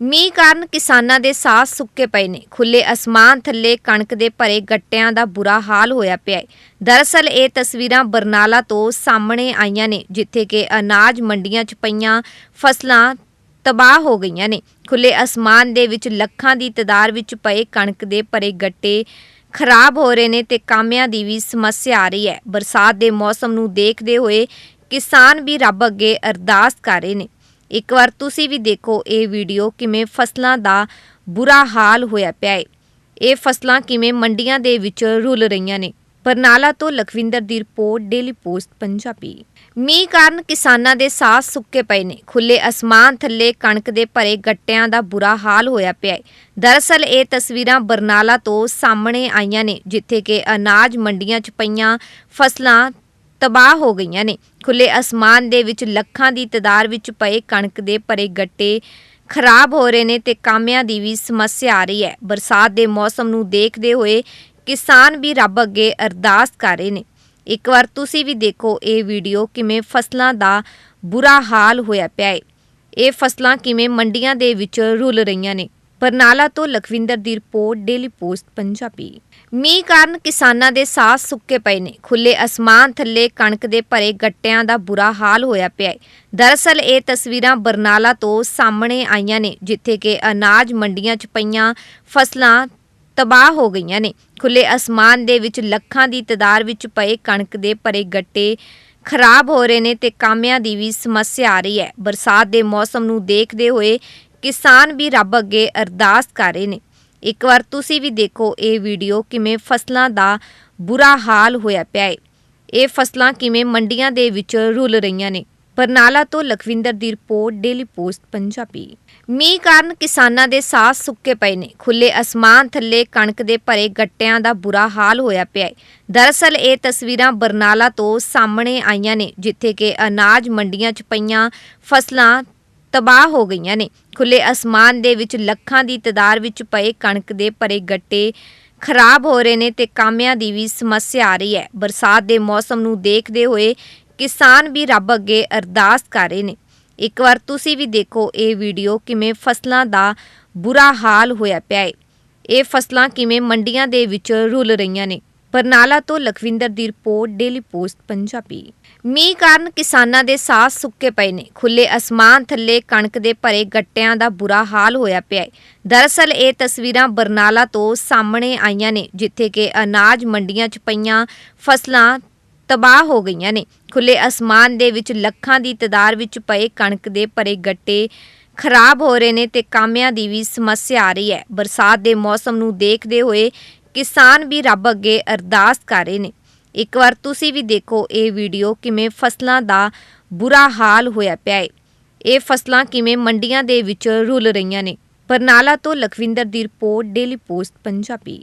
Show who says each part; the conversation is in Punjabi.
Speaker 1: ਮੀਂਹ ਕਾਰਨ ਕਿਸਾਨਾਂ ਦੇ ਸਾਹ ਸੁੱਕੇ ਪਏ ਨੇ। ਖੁੱਲੇ ਅਸਮਾਨ ਥੱਲੇ ਕਣਕ ਦੇ ਭਰੇ ਗੱਟਿਆਂ ਦਾ ਬੁਰਾ ਹਾਲ ਹੋਇਆ ਪਿਆ ਹੈ ਦਰਅਸਲ ਇਹ ਤਸਵੀਰਾਂ ਬਰਨਾਲਾ ਤੋਂ ਸਾਹਮਣੇ ਆਈਆਂ ਨੇ, ਜਿੱਥੇ ਕਿ ਅਨਾਜ ਮੰਡੀਆਂ 'ਚ ਪਈਆਂ ਫਸਲਾਂ ਤਬਾਹ ਹੋ ਗਈਆਂ ਨੇ। ਖੁੱਲੇ ਅਸਮਾਨ ਦੇ ਵਿੱਚ ਲੱਖਾਂ ਦੀ ਤਦਾਦ ਵਿੱਚ ਪਏ ਕਣਕ ਦੇ ਭਰੇ ਗੱਟੇ ਖਰਾਬ ਹੋ ਰਹੇ ਨੇ ਤੇ ਕਾਮਿਆਂ ਦੀ ਵੀ ਸਮੱਸਿਆ ਆ ਰਹੀ ਹੈ। ਬਰਸਾਤ ਦੇ ਮੌਸਮ ਨੂੰ ਦੇਖਦੇ ਹੋਏ ਕਿਸਾਨ ਵੀ ਰੱਬ ਅੱਗੇ ਅਰਦਾਸ ਕਰ ਰਹੇ ਨੇ। ਇੱਕ ਵਾਰ ਤੁਸੀਂ ਵੀ ਦੇਖੋ ਇਹ ਵੀਡੀਓ ਕਿਵੇਂ ਫਸਲਾਂ ਦਾ ਬੁਰਾ ਹਾਲ ਹੋਇਆ ਪਿਆ ਹੈ ਇਹ ਫਸਲਾਂ ਕਿਵੇਂ ਮੰਡੀਆਂ ਦੇ ਵਿੱਚ ਰੁਲ ਰਹੀਆਂ ਨੇ। ਬਰਨਾਲਾ ਤੋਂ ਲਖਵਿੰਦਰ ਦੀ ਰਿਪੋਰਟ, ਡੇਲੀ ਪੋਸਟ, ਪੰਜਾਬੀ। ਮੀਂਹ ਕਾਰਨ ਕਿਸਾਨਾਂ ਦੇ ਸਾਹ ਸੁੱਕੇ ਪਏ ਨੇ। ਖੁੱਲੇ ਅਸਮਾਨ ਥੱਲੇ ਕਣਕ ਦੇ ਭਰੇ ਗੱਟਿਆਂ ਦਾ ਬੁਰਾ ਹਾਲ ਹੋਇਆ ਪਿਆ ਹੈ ਦਰਅਸਲ ਇਹ ਤਸਵੀਰਾਂ ਬਰਨਾਲਾ ਤੋਂ ਸਾਹਮਣੇ ਆਈਆਂ ਨੇ, ਜਿੱਥੇ ਕਿ ਅਨਾਜ ਮੰਡੀਆਂ 'ਚ ਪਈਆਂ ਫਸਲਾਂ ਤਬਾਹ ਹੋ ਗਈਆਂ ਨੇ। ਖੁੱਲੇ ਅਸਮਾਨ ਦੇ ਵਿੱਚ ਲੱਖਾਂ ਦੀ ਤਦਾਦ ਵਿੱਚ ਪਏ ਕਣਕ ਦੇ ਭਰੇ ਗੱਟੇ ਖਰਾਬ ਹੋ ਰਹੇ ਨੇ ਤੇ ਕਾਮਿਆਂ ਦੀ ਵੀ ਸਮੱਸਿਆ ਆ ਰਹੀ ਹੈ। ਬਰਸਾਤ ਦੇ ਮੌਸਮ ਨੂੰ ਦੇਖਦੇ ਹੋਏ ਕਿਸਾਨ ਵੀ ਰੱਬ ਅੱਗੇ ਅਰਦਾਸ ਕਰ ਰਹੇ ਨੇ। ਇੱਕ ਵਾਰ ਤੁਸੀਂ ਵੀ ਦੇਖੋ ਇਹ ਵੀਡੀਓ ਕਿਵੇਂ ਫਸਲਾਂ ਦਾ ਬੁਰਾ ਹਾਲ ਹੋਇਆ ਪਿਆ ਹੈ ਇਹ ਫਸਲਾਂ ਕਿਵੇਂ ਮੰਡੀਆਂ ਦੇ ਵਿੱਚ ਰੁਲ ਰਹੀਆਂ ਨੇ। ਬਰਨਾਲਾ ਤੋਂ ਲਖਵਿੰਦਰ ਦੀ ਰਿਪੋਰਟ ਡੇਲੀ ਪੋਸਟ ਪੰਜਾਬੀ। ਮੀਂਹ ਕਾਰਨ ਕਿਸਾਨਾਂ ਦੇ ਸਾਹ ਸੁੱਕੇ ਪਏ ਨੇ। ਖੁੱਲੇ ਅਸਮਾਨ ਥੱਲੇ ਕਣਕ ਦੇ ਭਰੇ ਗੱਟਿਆਂ ਦਾ ਬੁਰਾ ਹਾਲ ਹੋਇਆ ਪਿਆ ਹੈ। ਦਰਅਸਲ ਇਹ ਤਸਵੀਰਾਂ ਬਰਨਾਲਾ ਤੋਂ ਸਾਹਮਣੇ ਆਈਆਂ ਨੇ, ਜਿੱਥੇ ਕਿ ਅਨਾਜ ਮੰਡੀਆਂ 'ਚ ਪਈਆਂ ਫਸਲਾਂ ਤਬਾਹ ਹੋ ਗਈਆਂ ਨੇ। ਖੁੱਲੇ ਅਸਮਾਨ ਦੇ ਵਿੱਚ ਲੱਖਾਂ ਦੀ ਤਦਾਦ ਵਿੱਚ ਪਏ ਕਣਕ ਦੇ ਭਰੇ ਗੱਟੇ ਖਰਾਬ ਹੋ ਰਹੇ ਨੇ ਤੇ ਕਾਮਿਆਂ ਦੀ ਵੀ ਸਮੱਸਿਆ ਆ ਰਹੀ ਹੈ। ਬਰਸਾਤ ਦੇ ਮੌਸਮ ਨੂੰ ਦੇਖਦੇ ਹੋਏ ਕਿਸਾਨ ਵੀ ਰੱਬ ਅੱਗੇ ਅਰਦਾਸ ਕਰ ਰਹੇ ਨੇ। ਇੱਕ ਵਾਰ ਤੁਸੀਂ ਵੀ ਦੇਖੋ ਇਹ ਵੀਡੀਓ ਕਿਵੇਂ ਫਸਲਾਂ ਦਾ ਬੁਰਾ ਹਾਲ ਹੋਇਆ ਪਿਆ ਹੈ ਇਹ ਫਸਲਾਂ ਕਿਵੇਂ ਮੰਡੀਆਂ ਦੇ ਵਿੱਚ ਰੁਲ ਰਹੀਆਂ ਨੇ। ਬਰਨਾਲਾ ਤੋਂ ਲਖਵਿੰਦਰ ਦੀ ਰਿਪੋਰਟ ਡੇਲੀ ਪੋਸਟ ਪੰਜਾਬੀ। ਮੀਂਹ ਕਾਰਨ ਕਿਸਾਨਾਂ ਦੇ ਸਾਹ ਸੁੱਕੇ ਪਏ ਨੇ। ਖੁੱਲੇ ਅਸਮਾਨ ਥੱਲੇ ਕਣਕ ਦੇ ਭਰੇ ਗੱਟਿਆਂ ਦਾ ਬੁਰਾ ਹਾਲ ਹੋਇਆ ਪਿਆ ਹੈ ਦਰਅਸਲ ਇਹ ਤਸਵੀਰਾਂ ਬਰਨਾਲਾ ਤੋਂ ਸਾਹਮਣੇ ਆਈਆਂ ਨੇ, ਜਿੱਥੇ ਕਿ ਅਨਾਜ ਮੰਡੀਆਂ 'ਚ ਪਈਆਂ ਫਸਲਾਂ ਤਬਾਹ ਹੋ ਗਈਆਂ ਨੇ। ਖੁੱਲੇ ਅਸਮਾਨ ਦੇ ਵਿੱਚ ਲੱਖਾਂ ਦੀ ਤਦਾਦ ਵਿੱਚ ਪਏ ਕਣਕ ਦੇ ਭਰੇ ਗੱਟੇ ਖਰਾਬ ਹੋ ਰਹੇ ਨੇ ਤੇ ਕਾਮਿਆਂ ਦੀ ਵੀ ਸਮੱਸਿਆ ਆ ਰਹੀ ਹੈ। ਬਰਸਾਤ ਦੇ ਮੌਸਮ ਨੂੰ ਦੇਖਦੇ ਹੋਏ ਕਿਸਾਨ ਵੀ ਰੱਬ ਅੱਗੇ ਅਰਦਾਸ ਕਰ ਰਹੇ ਨੇ। ਇੱਕ ਵਾਰ ਤੁਸੀਂ ਵੀ ਦੇਖੋ ਇਹ ਵੀਡੀਓ ਕਿਵੇਂ ਫਸਲਾਂ ਦਾ ਬੁਰਾ ਹਾਲ ਹੋਇਆ ਪਿਆ ਹੈ ਇਹ ਫਸਲਾਂ ਕਿਵੇਂ ਮੰਡੀਆਂ ਦੇ ਵਿੱਚ ਰੁਲ ਰਹੀਆਂ ਨੇ। ਬਰਨਾਲਾ ਤੋਂ ਲਖਵਿੰਦਰ ਦੀ ਰਿਪੋਰਟ ਡੇਲੀ ਪੋਸਟ ਪੰਜਾਬੀ। ਮੀਂਹ ਕਾਰਨ ਕਿਸਾਨਾਂ ਦੇ ਸਾਹ ਸੁੱਕੇ ਪਏ ਨੇ। ਖੁੱਲੇ ਅਸਮਾਨ ਥੱਲੇ ਕਣਕ ਦੇ ਭਰੇ ਗੱਟਿਆਂ ਦਾ ਬੁਰਾ ਹਾਲ ਹੋਇਆ ਪਿਆ ਹੈ। ਦਰਅਸਲ ਇਹ ਤਸਵੀਰਾਂ ਬਰਨਾਲਾ ਤੋਂ ਸਾਹਮਣੇ ਆਈਆਂ ਨੇ, ਜਿੱਥੇ ਕਿ ਅਨਾਜ ਮੰਡੀਆਂ 'ਚ ਪਈਆਂ ਫਸਲਾਂ ਤਬਾਹ ਹੋ ਗਈਆਂ ਨੇ। ਖੁੱਲੇ ਅਸਮਾਨ ਦੇ ਵਿੱਚ ਲੱਖਾਂ ਦੀ ਤਦਾਦ ਵਿੱਚ ਪਏ ਕਣਕ ਦੇ ਭਰੇ ਗੱਟੇ ਖਰਾਬ ਹੋ ਰਹੇ ਨੇ ਤੇ ਕਾਮਿਆਂ ਦੀ ਵੀ ਸਮੱਸਿਆ ਆ ਰਹੀ ਹੈ। ਬਰਸਾਤ ਦੇ ਮੌਸਮ ਨੂੰ ਦੇਖਦੇ ਹੋਏ ਕਿਸਾਨ ਵੀ ਰੱਬ ਅੱਗੇ ਅਰਦਾਸ ਕਰ ਰਹੇ ਨੇ। ਇੱਕ ਵਾਰ ਤੁਸੀਂ ਵੀ ਦੇਖੋ ਇਹ ਵੀਡੀਓ ਕਿਵੇਂ ਫਸਲਾਂ ਦਾ ਬੁਰਾ ਹਾਲ ਹੋਇਆ ਪਿਆ ਹੈ ਇਹ ਫਸਲਾਂ ਕਿਵੇਂ ਮੰਡੀਆਂ ਦੇ ਵਿੱਚ ਰੁਲ ਰਹੀਆਂ ਨੇ। ਬਰਨਾਲਾ ਤੋਂ ਲਖਵਿੰਦਰ ਦੀ ਰਿਪੋਰਟ ਡੇਲੀ ਪੋਸਟ ਪੰਜਾਬੀ